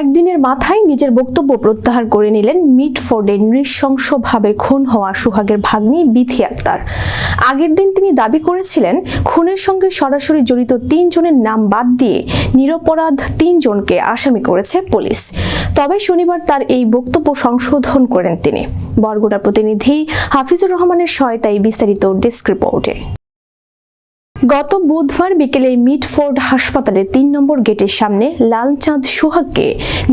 একদিনের মাথায় নিজের বক্তব্য প্রত্যাহার করে নিলেন মিটফোর্ডে নৃশংসভাবে খুন হওয়া সুহাগের ভাগ্নি বিথি আক্তার। আগের দিন তিনি দাবি করেছিলেন, খুনের সঙ্গে সরাসরি জড়িত তিনজনের নাম বাদ দিয়ে নিরপরাধ তিনজনকে আসামি করেছে পুলিশ। তবে শনিবার তার এই বক্তব্য সংশোধন করেন তিনি। বরগুনা প্রতিনিধি হাফিজুর রহমানের সহায়তায় বিস্তারিত ডেস্ক রিপোর্টে। গত বুধবার বিকেলে মিটফোর্ড হাসপাতালে তিন নম্বর গেটের সামনে লালচাঁদ সোহাগকে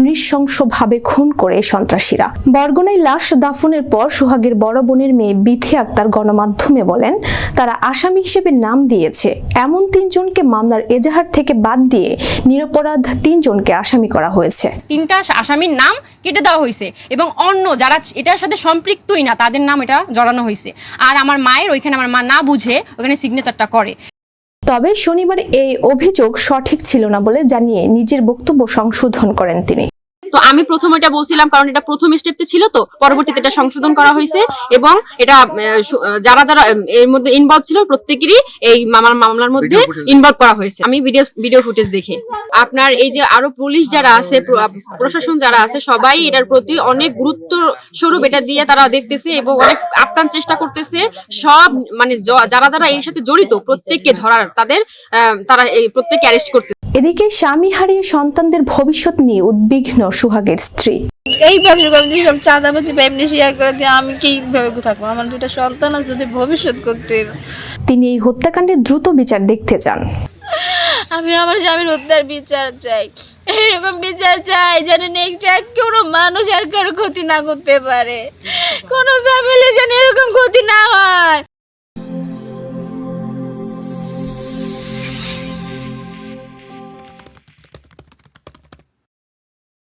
নৃশংসভাবে খুন করে সন্ত্রাসীরা। বরগুনায় লাশ দাফনের পর সোহাগের বড় বোনের মেয়ে বিথি আক্তার গণমাধ্যমে বলেন, তারা আসামি হিসেবে নাম দিয়েছে। এমন তিনজনকে মামলার এজাহার থেকে বাদ দিয়ে নিরপরাধ তিনজনকে আসামি করা হয়েছে। তিনটা আসামির নাম কেটে দেওয়া হয়েছে এবং অন্য যারা এটার সাথে সম্পৃক্তই না, তাদের নাম এটা জড়ানো হয়েছে। আর আমার মায়ের ওইখানে আমার মা না বুঝে ওখানে সিগনেচারটা করে। তবে শনিবার এই অভিযোগ সঠিক ছিল না বলে জানিয়ে নিজের বক্তব্য সংশোধন করেন তিনি। তো আমি প্রথম এটা বলছিলাম কারণ এটা প্রথম স্টেপে ছিল তো পরবর্তীতে এটা সংশোধন করা হয়েছে এবং এটা যারা যারা এর মধ্যে ইনভলভ ছিল প্রত্যেকেরই এই মামলার মামলার মধ্যে ইনভলভ করা হয়েছে। আমি ভিডিও ভিডিও ফুটেজ দেখে। আপনার এই যে আরও পুলিশ যারা আছে প্রশাসন যারা আছে সবাই এটার প্রতি অনেক গুরুত্ব স্বরূপ এটা দিয়ে তারা দেখতেছে এবং অনেক আপ্রাণ চেষ্টা করতেছে। সব মানে যারা যারা এর সাথে জড়িত প্রত্যেককে ধরার তাদের আহ, তারা এই প্রত্যেককে অ্যারেস্ট করতে এদিকে স্বামী হারিয়ে সন্তানদের ভবিষ্যৎ নিয়ে উদ্বিগ্ন সুহাগের স্ত্রী। এই ব্যবসা করে সব চাঁদাবাজি বা এমনি শেয়ার করে দিয়ে আমি কীভাবে থাকব? আমার দুটা সন্তান আছে যদি ভবিষ্যৎ করতে তিনি এই হত্যাকাণ্ডের দ্রুত বিচার দেখতে চান। আমি আমার স্বামীর হত্যার বিচার চাই। এরকম বিচার চাই যেন নেক্সট আর কোনো মানুষ আর কারও ক্ষতি না করতে পারে। কোনো ফ্যামিলি যেন এরকম ক্ষতি না হয়।